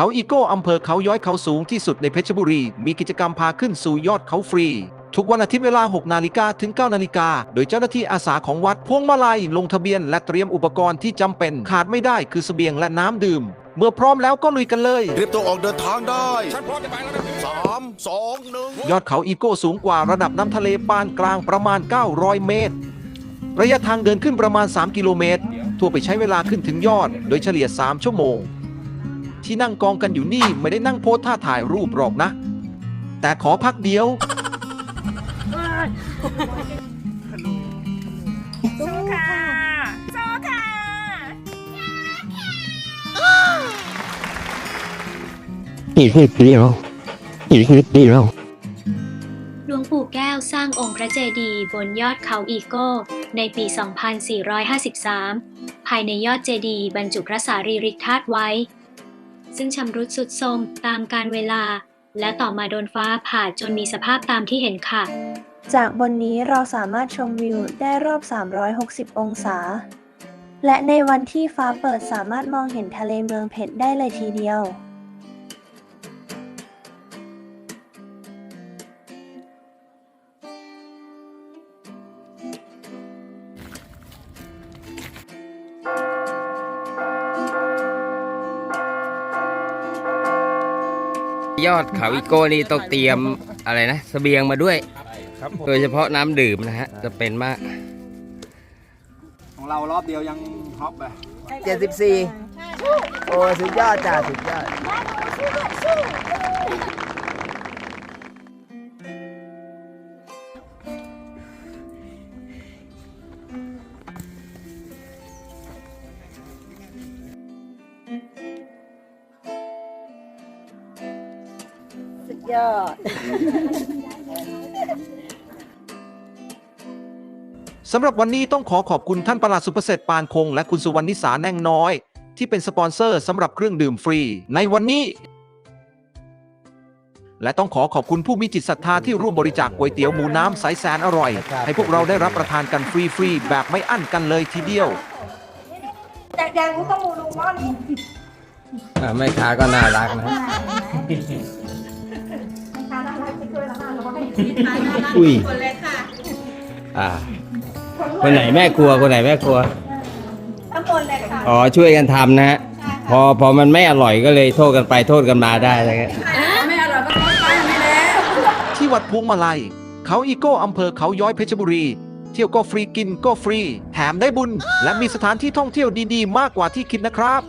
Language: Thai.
เขาอีโก้อำเภอเขาย้อยเขาสูงที่สุดในเพชรบุรี มีกิจกรรมพาขึ้นสู่ยอดเขาฟรี ทุกวันอาทิตย์เวลา 6 นาฬิกาถึง 9 นาฬิกา โดยเจ้าหน้าที่อาสาของวัดพวงมาลัยลงทะเบียนและเตรียมอุปกรณ์ที่จำเป็นขาดไม่ได้คือเสบียงและน้ำดื่ม เมื่อพร้อมแล้วก็ลุยกันเลย เตรียมตัวออกเดินทางได้ฉันพร้อมจะไปแล้วนะสามสองหนึ่งยอดเขาอีโก้สูงกว่าระดับน้ำทะเลปานกลางประมาณ 900 เมตร ระยะทางเดินขึ้นประมาณ 3 กิโลเมตร ทั่วไปใช้เวลาขึ้นถึงยอด โดยเฉลี่ย 3 ชั่วโมง ที่นั่งกองกันอยู่นี่ไม่ได้นั่งโพสท่าถ่ายรูปหรอกนะ แต่ขอพักเดียว สู้ค่ะสู้ค่ะนี่คือดีเรานี่คือดีเราหลวงปู่แก้วสร้างองค์พระเจดีย์บนยอดเขาอีโก้ ในปี 2453 ภายในยอดเจดีย์บรรจุพระสารีริกธาตุไว้ ซึ่งชำรุดสุดโทรมตามการเวลา และต่อมาโดนฟ้าผ่าจนมีสภาพตามที่เห็นค่ะ จากบนนี้เราสามารถชมวิวได้รอบ 360 องศา และในวันที่ฟ้าเปิดสามารถมองเห็นทะเลเมืองเพชรได้เลยทีเดียว ยอดเขาอีโก้นี่ต้องเตรียมอะไรนะเสบียงมาด้วยโดยเฉพาะน้ำดื่มนะฮะจะเป็นมาก ของเรารอบเดียวยังท็อปไป 74 โอ้สุดยอดจ้าสุดยอดสุ ยอด สำหรับวันนี้ต้องขอขอบคุณท่านประหลัดสุประเสริฐปานคง และคุณสุวรรณนิสาแน่งน้อย ที่เป็นสปอนเซอร์สำหรับเครื่องดื่มฟรี ในวันนี้ และต้องขอขอบคุณผู้มีจิตศรัทธาที่ร่วมบริจาคก๋วยเตี๋ยวหมูน้ำใสแสนอร่อยครับให้พวกเราได้รับประทานกันฟรีๆแบบไม่อั้นกันเลยทีเดียวแต่แดงกูต้องมูลูมอน อ่าแม่ค้าก็น่ารักนะ อุ้ยคนเลยค่ะอ่า คนไหนแม่ครัวคนไหนแม่ครัว ทั้งหมดเลยค่ะอ๋อช่วยกันทำนะฮะพอพอมันไม่อร่อยก็เลยโทษกันไปโทษกันมาได้นะฮะไม่อร่อยก็ต้องไปไม่แล้วที่วัดพวงมาลัย เขาอีโก้อำเภอเขาย้อยเพชรบุรี เที่ยวก็ฟรีกินก็ฟรี แถมได้บุญ และมีสถานที่ท่องเที่ยวดีๆ มากกว่าที่คิดนะครับ